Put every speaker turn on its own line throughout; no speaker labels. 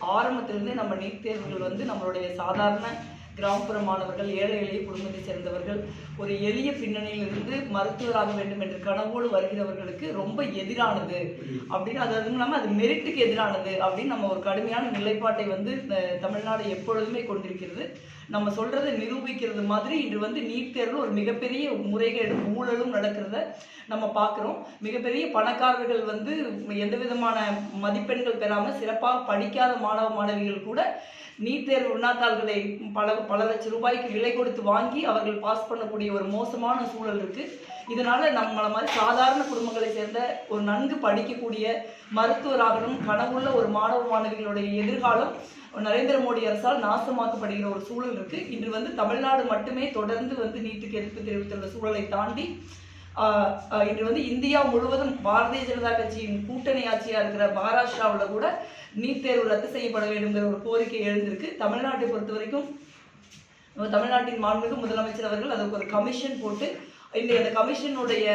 ஆரம்பத்திலிருந்தே நம்ம நீட் தேர்வுகள் வந்து நம்மளுடைய சாதாரண கிராமப்புற மாணவர்கள் ஏழை எளிய குடும்பத்தை சேர்ந்தவர்கள் ஒரு எளிய பின்னணியிலிருந்து மருத்துவராக வேண்டும் என்ற கனவோடு வருகிறவர்களுக்கு ரொம்ப எதிரானது அப்படின்னு அது அதுவும் இல்லாமல் அது மெரிட்டுக்கு எதிரானது அப்படின்னு நம்ம ஒரு கடுமையான நிலைப்பாட்டை வந்து தமிழ்நாடு எப்பொழுதுமே கொண்டிருக்கிறது. நம்ம சொல்றதை நிரூபிக்கிறது மாதிரி இன்று வந்து நீட் தேர்வில் ஒரு மிகப்பெரிய முறைகேடு ஊழலும் நடக்கிறத நம்ம பார்க்குறோம். மிகப்பெரிய பணக்காரர்கள் வந்து எந்த விதமான மதிப்பெண்கள் பெறாமல் சிறப்பாக படிக்காத மாணவ மாணவிகள் கூட நீட் தேர்வு உண்ணாத்தாள்களை பல பல லட்சம் ரூபாய்க்கு விலை கொடுத்து வாங்கி அவர்கள் பாஸ் பண்ணக்கூடிய ஒரு மோசமான சூழல் இருக்கு. இதனால நம்மளை மாதிரி சாதாரண குடும்பங்களை சேர்ந்த ஒரு நன்கு படிக்கக்கூடிய மருத்துவராகணும் கனவுள்ள ஒரு மாணவ மாணவிகளுடைய எதிர்காலம் நரேந்திர மோடி அரசால் நாசமாக்கப்படுகிற ஒரு சூழல் இருக்கு. இன்று வந்து தமிழ்நாடு மட்டுமே தொடர்ந்து வந்து நீட்டுக்கு எதிர்ப்பு தெரிவித்துள்ள சூழலை தாண்டி இன்று வந்து இந்தியா முழுவதும் பாரதிய ஜனதா கட்சியின் கூட்டணி ஆட்சியா இருக்கிற மகாராஷ்டிராவில் கூட நீட் தேர்வு ரத்து செய்யப்பட வேண்டும்ங்கிற ஒரு கோரிக்கை எழுந்திருக்கு. தமிழ்நாட்டை பொறுத்த வரைக்கும் நம்ம தமிழ்நாட்டின் மாண்புமிகு முதலமைச்சர் அவர்கள் அதுக்கு ஒரு கமிஷன் போட்டு இந்த அந்த கமிஷனுடைய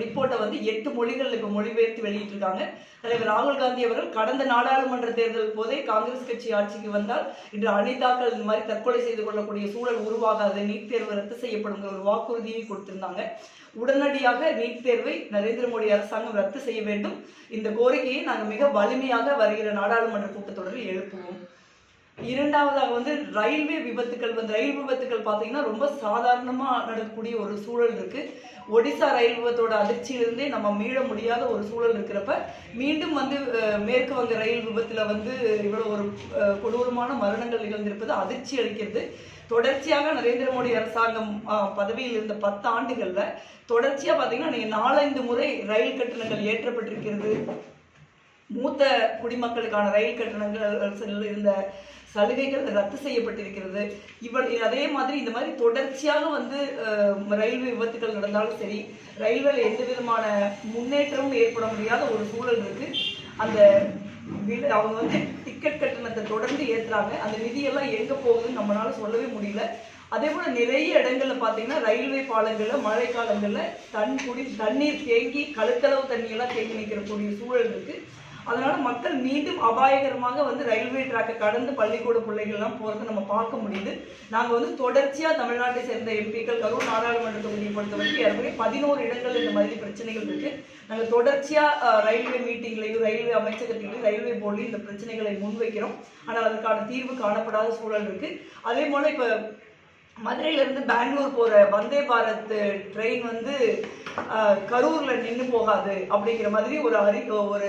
ரிப்போர்ட்டை வந்து எட்டு மொழிகள் இப்போ மொழிபெயர்த்து வெளியிட்டிருக்காங்க. தலைவர் ராகுல் காந்தி அவர்கள் கடந்த நாடாளுமன்ற தேர்தல் போதே காங்கிரஸ் கட்சி ஆட்சிக்கு வந்தால் இன்று அனிதாக்கள் இந்த மாதிரி தற்கொலை செய்து கொள்ளக்கூடிய சூழல் உருவாகாது. நீட் தேர்வு ரத்து செய்யப்படுங்கிற ஒரு வாக்குறுதியை கொடுத்திருந்தாங்க. உடனடியாக நீட் தேர்வை நரேந்திர மோடி அரசாங்கம் ரத்து செய்ய வேண்டும். இந்த கோரிக்கையை நாங்கள் மிக வலிமையாக வருகிற நாடாளுமன்ற கூட்டத்தொடரில் எழுப்புவோம். இரண்டாவதாக வந்து ரயில்வே விபத்துக்கள் வந்து ரயில் விபத்துக்கள் பார்த்தீங்கன்னா ரொம்ப சாதாரணமாக நடக்கக்கூடிய ஒரு சூழல் இருக்குது ஒடிசா ரயில் விபத்தோட அதிர்ச்சியிலிருந்தே நம்ம மீள முடியாத ஒரு சூழல் இருக்கிறப்ப மீண்டும் வந்து மேற்கு வங்க ரயில் விபத்தில் வந்து இவ்வளோ ஒரு கொடூரமான மரணங்கள் நிகழ்ந்திருப்பது அதிர்ச்சி அளிக்கிறது. தொடர்ச்சியாக நரேந்திர மோடி அரசாங்கம் பதவியில் இருந்த பத்து ஆண்டுகளில் தொடர்ச்சியாக பார்த்தீங்கன்னா நீங்கள் நாலஞ்சு முறை ரயில் கட்டணங்கள் ஏற்றப்பட்டிருக்கிறது. மூத்த குடிமக்களுக்கான ரயில் கட்டணங்கள் இருந்த சலுகைகள் ரத்து செய்யப்பட்டிருக்கிறது. இவள் அதே மாதிரி இந்த மாதிரி தொடர்ச்சியாக வந்து ரயில்வே விபத்துகள் நடந்தாலும் சரி ரயில்வேல எந்த விதமான முன்னேற்றமும் ஏற்பட முடியாத ஒரு சூழல் இருக்கு. அந்த அவங்க வந்து டிக்கெட் கட்டணத்தை தொடர்ந்து ஏற்றுறாங்க அந்த நிதியெல்லாம் எங்க போகுதுன்னு நம்மளால சொல்லவே முடியல. அதே போல நிறைய இடங்கள்ல பாத்தீங்கன்னா ரயில்வே பாலங்கள்ல மழை காலங்களில் தன் குடி தண்ணீர் தேங்கி கழுத்தளவு தண்ணி எல்லாம் தேங்கி நிற்கக்கூடிய சூழல் இருக்கு. அதனால மக்கள் மீண்டும் அபாயகரமாக வந்து ரயில்வே ட்ராக்கை கடந்து பள்ளிக்கூட பிள்ளைகள்லாம் போறதை நம்ம பார்க்க முடியுது. நாங்க வந்து தொடர்ச்சியா தமிழ்நாட்டை சேர்ந்த எம்பிக்கள் கரூர் நாடாளுமன்ற தொகுதியை பொறுத்த வரைக்கும் ஏற்கனவே பதினோரு இடங்கள் இந்த மாதிரி பிரச்சனைகள் இருக்கு. நாங்க தொடர்ச்சியா ரயில்வே மீட்டிங்லையும் ரயில்வே அமைச்சகத்திலையும் ரயில்வே போர்டிலையும் இந்த பிரச்சனைகளை முன்வைக்கிறோம். ஆனால் அதற்கான தீர்வு காணப்படாத சூழல் இருக்கு. அதே போல இப்ப மதுரையிலேருந்து பெங்களூர் போகிற வந்தே பாரத் ட்ரெயின் வந்து கரூரில் நின்று போகாது அப்படிங்கிற மாதிரி ஒரு அறி ஒரு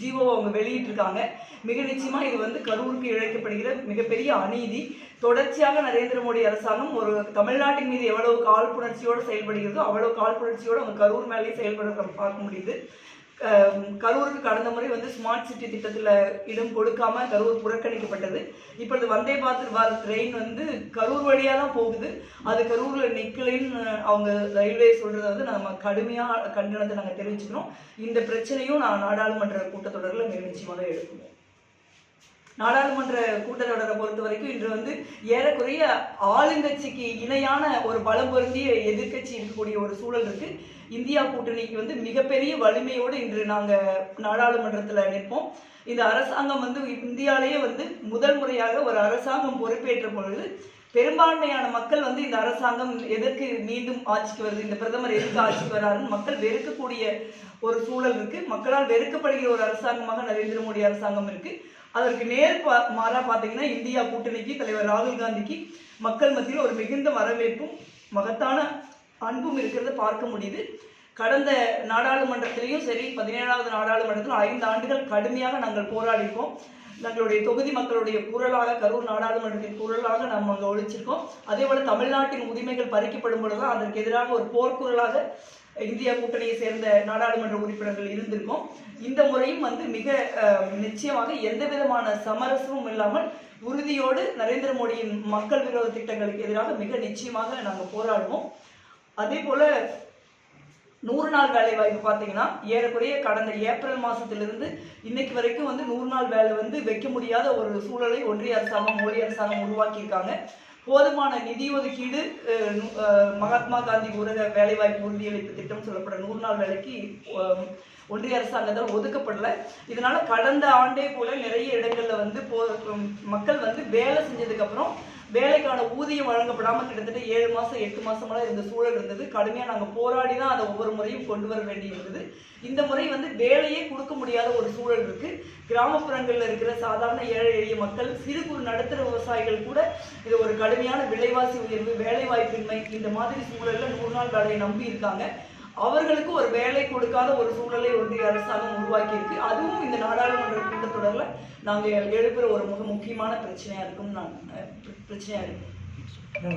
ஜீவோ அவங்க வெளியிட்டிருக்காங்க. மிக நிச்சயமாக இது வந்து கரூருக்கு இழைக்கப்படுகிற மிகப்பெரிய அநீதி. தொடர்ச்சியாக நரேந்திர மோடி அரசாங்கம் ஒரு தமிழ்நாட்டின் மீது எவ்வளவு காழ்ப்புணர்ச்சியோடு செயல்படுகிறதோ அவ்வளவு காழ்ப்புணர்ச்சியோடு அவங்க கரூர் மேலேயே செயல்பட பார்க்க முடியுது. கரூருக்கு கடந்த முறை வந்து ஸ்மார்ட் சிட்டி திட்டத்தில் இடம் கொடுக்காம கரூர் புறக்கணிக்கப்பட்டது. இப்பொழுது வந்தே பாரத் பாரத் ட்ரெயின் வந்து கரூர் வழியாக தான் போகுது. அது கரூரில் நிக்கலைன்னு அவங்க ரயில்வே சொல்றதை வந்து நம்ம கடுமையாக கண்டனத்தை நாங்கள் தெரிவிச்சுக்கிறோம். இந்த பிரச்சனையும் நான் நாடாளுமன்ற கூட்டத்தொடரில் மிக நிச்சயமாக எடுக்கணும் நாடாளுமன்ற கூட்டத்தொடரை பொறுத்த வரைக்கும் இன்று வந்து ஏறக்குறைய ஆளுங்கட்சிக்கு இணையான ஒரு பலம் பொருந்திய எதிர்க்கட்சி இருக்கக்கூடிய ஒரு சூழல் இருக்குது இந்தியா கூட்டணிக்கு வந்து மிகப்பெரிய வலிமையோடு இன்று நாங்கள் நாடாளுமன்றத்தில் நிற்போம். இந்த அரசாங்கம் வந்து இந்தியாலேயே வந்து முதல் முறையாக ஒரு அரசாங்கம் பொறுப்பேற்ற பொழுது பெரும்பான்மையான மக்கள் வந்து இந்த அரசாங்கம் எதற்கு மீண்டும் ஆட்சிக்கு வருது இந்த பிரதமர் எதுக்கு ஆட்சிக்கு வராருன்னு மக்கள் வெறுக்கக்கூடிய ஒரு சூழல் இருக்கு. மக்களால் வெறுக்கப்படுகிற ஒரு அரசாங்கமாக நரேந்திர மோடி அரசாங்கம் இருக்கு. அதற்கு நேர் பா- மாறா பார்த்தீங்கன்னா இந்தியா கூட்டணிக்கு தலைவர் ராகுல் காந்திக்கு மக்கள் மத்தியில் ஒரு மிகுந்த வரவேற்பும் மகத்தான அன்பும் இருக்கிறத பார்க்க முடியுது. கடந்த நாடாளுமன்றத்திலையும் சரி பதினேழாவது நாடாளுமன்றத்திலும் ஐந்து ஆண்டுகள் கடுமையாக நாங்கள் போராடியிருக்கோம். நம்மளுடைய தொகுதி மக்களுடைய குரலாக கரூர் நாடாளுமன்றத்தின் குரலாக நாம் அங்கே ஒழிச்சிருக்கோம் அதே போல தமிழ்நாட்டின் உரிமைகள் பறிக்கப்படும் பொழுது அதற்கு எதிராக ஒரு போர்க்குரலாக இந்தியா கூட்டணியை சேர்ந்த நாடாளுமன்ற உறுப்பினர்கள் இருந்திருக்கோம். இந்த முறையும் வந்து மிக நிச்சயமாக எந்த விதமான சமரசமும் இல்லாமல் உறுதியோடு நரேந்திர மோடியின் மக்கள் விரோத திட்டங்களுக்கு எதிராக மிக நிச்சயமாக நாங்கள் போராடுவோம். அதே போல நூறு நாள் வேலை வாய்ப்பு பார்த்தீங்கன்னா ஏறக்குறைய கடந்த ஏப்ரல் மாதத்துலேருந்து இன்னைக்கு வரைக்கும் வந்து நூறு நாள் வேலை வந்து வைக்க முடியாத ஒரு சூழலை ஒன்றிய அரசாங்கம் மோடி அரசாங்கம் உருவாக்கியிருக்காங்க. போதுமான நிதி ஒதுக்கீடு மகாத்மா காந்தி ஊரக வேலைவாய்ப்பு உறுதியளிப்பு திட்டம் சொல்லப்பட நூறு நாள் வேலைக்கு ஒன்றிய அரசாங்கத்தால் ஒதுக்கப்படல. இதனால கடந்த ஆண்டே போல நிறைய இடங்கள்ல வந்து போ மக்கள் வந்து வேலை செஞ்சதுக்கு அப்புறம் வேலைக்கான ஊதியம் வழங்கப்படாம கிட்டத்தட்ட ஏழு மாசம் எட்டு மாசமெல்லாம் இருந்த சூழல் இருந்தது. கடுமையா நாங்க போராடி தான் அதை ஒவ்வொரு முறையும் கொண்டு வர வேண்டி இருந்தது. இந்த முறை வந்து வேலையே கொடுக்க முடியாத ஒரு சூழல் இருக்கு. கிராமப்புறங்களில் இருக்கிற சாதாரண ஏழை எளிய மக்கள் சிறு குறு நடுத்தர விவசாயிகள் கூட இது ஒரு கடுமையான விலைவாசி உயர்வு வேலைவாய்ப்பின்மை இந்த மாதிரி சூழல்ல நூறு நாள் வேலையை நம்பி இருக்காங்க. அவர்களுக்கு ஒரு வேலை கொடுக்காத ஒரு சூழலை ஒன்றிய அரசாங்கம் உருவாக்கி இருக்கு. அதுவும் இந்த நாடாளுமன்ற கூட்டத்தொடர்ல நாங்க எழுப்புற ஒரு மிக முக்கியமான பிரச்சனையா இருக்கும். நான் பிரச்சனையா இருக்கு.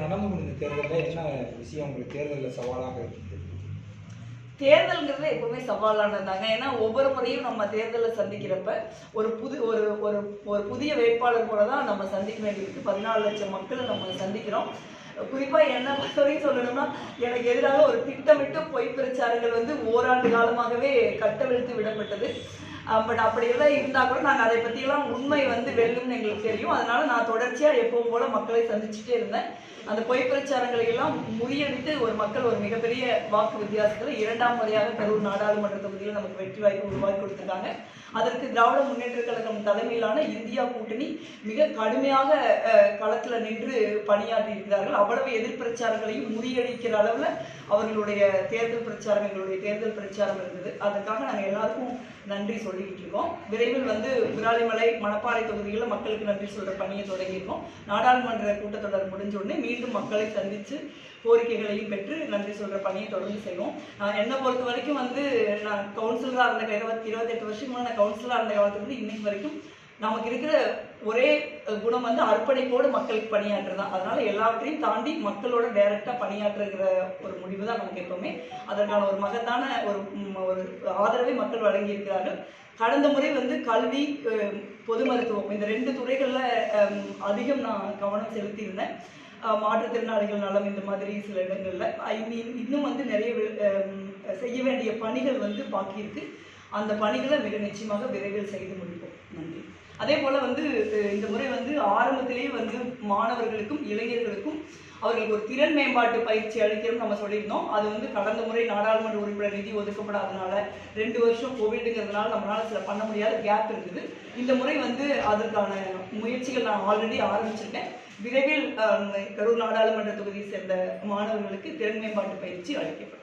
நடந்து முடிந்த தேர்தலில். என்ன விஷயம் உங்களுக்கு தேர்தலில் சவாலாக இருக்குது?
தேர்தல்ங்கிறது எப்பவுமே சவாலானதாங்க ஏன்னா ஒவ்வொரு முறையும் நம்ம தேர்தலை சந்திக்கிறப்ப ஒரு புது ஒரு ஒரு ஒரு புதிய வேட்பாளர் கூட தான் நம்ம சந்திக்க வேண்டியிருக்கு. பதினாலு லட்சம் மக்களை நம்ம சந்திக்கிறோம். குறிப்பாக என்ன பொறுத்தவரைக்கும் சொல்லணும்னா எனக்கு எதிராக ஒரு திட்டமிட்ட பொய் பிரச்சாரங்கள் வந்து ஓராண்டு காலமாகவே கட்டவிழ்த்து விடப்பட்டது. பட் அப்படியெல்லாம் இருந்தா கூட நாங்க அதை பத்தியெல்லாம் உண்மை வந்து வெல்லும்னு எங்களுக்கு தெரியும். அதனால நான் தொடர்ச்சியா எப்பவும் போல மக்களை சந்திச்சுட்டே இருந்தேன். அந்த பொய் பிரச்சாரங்களை எல்லாம் முறியடித்து ஒரு மக்கள் ஒரு மிகப்பெரிய வாக்கு வித்தியாசத்துல இரண்டாம் முறையாக கரூர் நாடாளுமன்ற தொகுதியில் நமக்கு வெற்றி வாய்ப்பு உருவாக்கி கொடுத்துருக்காங்க. அதற்கு திராவிட முன்னேற்ற கழகம் தலைமையிலான இந்தியா கூட்டணி மிக கடுமையாக அஹ், களத்துல நின்று பணியாற்றி இருக்கிறார்கள். அவ்வளவு எதிர் பிரச்சாரங்களையும் முறியடிக்கிற அளவுல அவர்களுடைய தேர்தல் பிரச்சாரம் எங்களுடைய தேர்தல் பிரச்சாரம் இருந்தது. அதற்காக நாங்கள் எல்லாருக்கும் நன்றி சொல்லிட்டு இருக்கோம் விரைவில் வந்து விராலிமலை மணப்பாறை தொகுதிகளில் மக்களுக்கு நன்றி சொல்ற பணியை தொடங்கியிருக்கோம். நாடாளுமன்ற கூட்டத்தொடர் முடிஞ்ச உடனே மீண்டும் மக்களை சந்திச்சு கோரிக்கைகளையும் பெற்று நன்றி சொல்ற பணியை தொடர்ந்து செய்வோம். என்னை பொறுத்த வரைக்கும் வந்து நான் கவுன்சிலராக இருந்த இருபத்தி இருபத்தெட்டு வருஷம் நான் கவுன்சிலராக இருந்த காலத்துலேருந்து இன்னைக்கு வரைக்கும் நமக்கு இருக்கிற ஒரே குணம் வந்து அர்ப்பணிப்போடு மக்களுக்கு பணியாற்றுதான் அதனால எல்லாவற்றையும் தாண்டி மக்களோட டைரக்டா பணியாற்றுகிற ஒரு முடிவு தான் நமக்கு எப்பவுமே. அதற்கான ஒரு மகத்தான ஒரு ஒரு ஆதரவை மக்கள் வழங்கி இருக்கிறார்கள் கடந்த முறை வந்து கல்வி பொது மருத்துவம் இந்த ரெண்டு துறைகளில் அதிகம் நான் கவனம் செலுத்தியிருந்தேன். மாற்றுத்திறனாளிகள் நலம் இந்த மாதிரி சில இடங்களில். ஐ மீன் இன்னும் வந்து நிறைய செய்ய வேண்டிய பணிகள் வந்து பாக்கி இருக்கு. அந்த பணிகளை மிக நிச்சயமாக விரைவில் செய்து முடிப்போம். நன்றி. அதே போல் வந்து இந்த முறை வந்து ஆரம்பத்திலேயே வந்து மாணவர்களுக்கும் இளைஞர்களுக்கும் அவர்களுக்கு ஒரு திறன் மேம்பாட்டு பயிற்சி அளிக்கிறோம் நம்ம சொல்லியிருந்தோம். அது வந்து கடந்த முறை நாடாளுமன்ற உறுப்பினர் நிதி ஒதுக்கப்படாதனால ரெண்டு வருஷம் கோவிடுங்கிறதுனால நம்மளால சில பண்ண முடியாத கேப் இருக்குது. இந்த முறை வந்து அதற்கான முயற்சிகள் நான் ஆல்ரெடி ஆரம்பிச்சிருக்கேன். விரைவில் கரூர் நாடாளுமன்ற தொகுதியை சேர்ந்த மாணவர்களுக்கு திறன் மேம்பாட்டு பயிற்சி அளிக்கப்படும்.